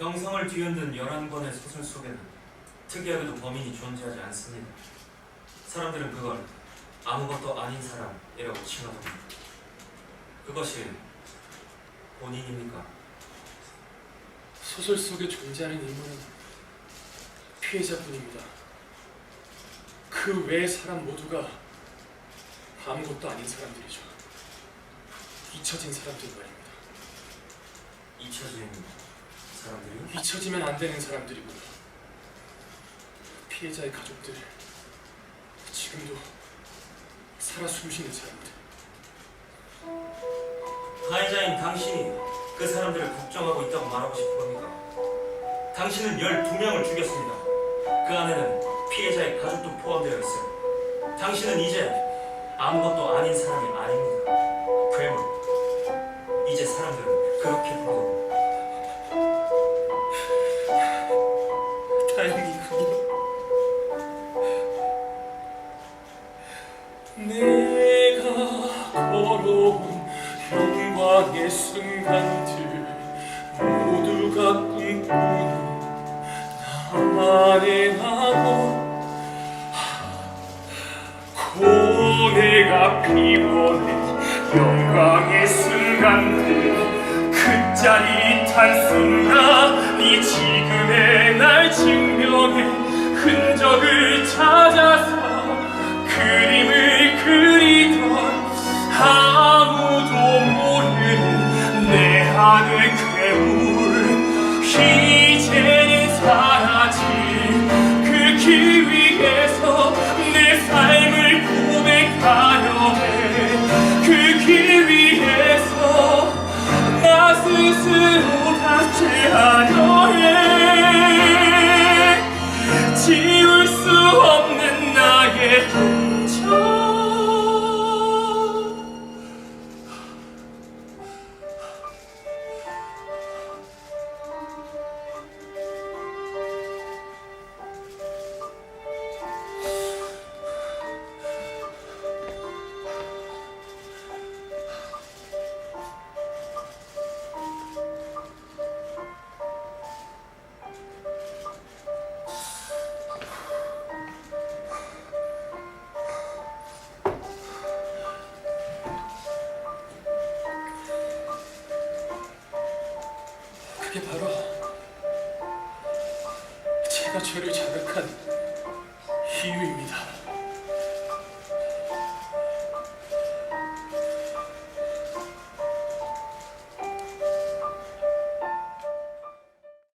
경성을 뒤흔든 11권의 소설 속에는 특이하게도 범인이 존재하지 않습니다. 사람들은 그걸 아무것도 아닌 사람이라고 칭하답니다. 그것이 본인입니까? 소설 속에 존재하는 인물은 피해자뿐입니다. 그 외의 사람 모두가 아무것도 아닌 사람들이죠. 잊혀진 사람들 말입니다. 잊혀진 사람들이요? 잊혀지면 안 되는 사람들이고요. 피해자의 가족들, 지금도 살아 숨쉬는 사람들. 가해자인 당신이 그 사람들을 걱정하고 있다고 말하고 싶은 겁니까? 당신은 12명을 죽였습니다. 그 안에는 피해자의 가족도 포함되어 있어요. 당신은 이제 아무것도 아닌 사람이 아닙니다. 괴물. 이제 사람들은 그렇게 부르고 내가 걸어온 영광의 순간들 모두가 꿈꾸는 나만의 낙원 고뇌가 피워낸 영광의 순간들 그 짜릿한 순간이 지금의 날 증명해 흔적을 찾아 수 없는 나의 그게 바로 제가 죄를 자백한 이유입니다.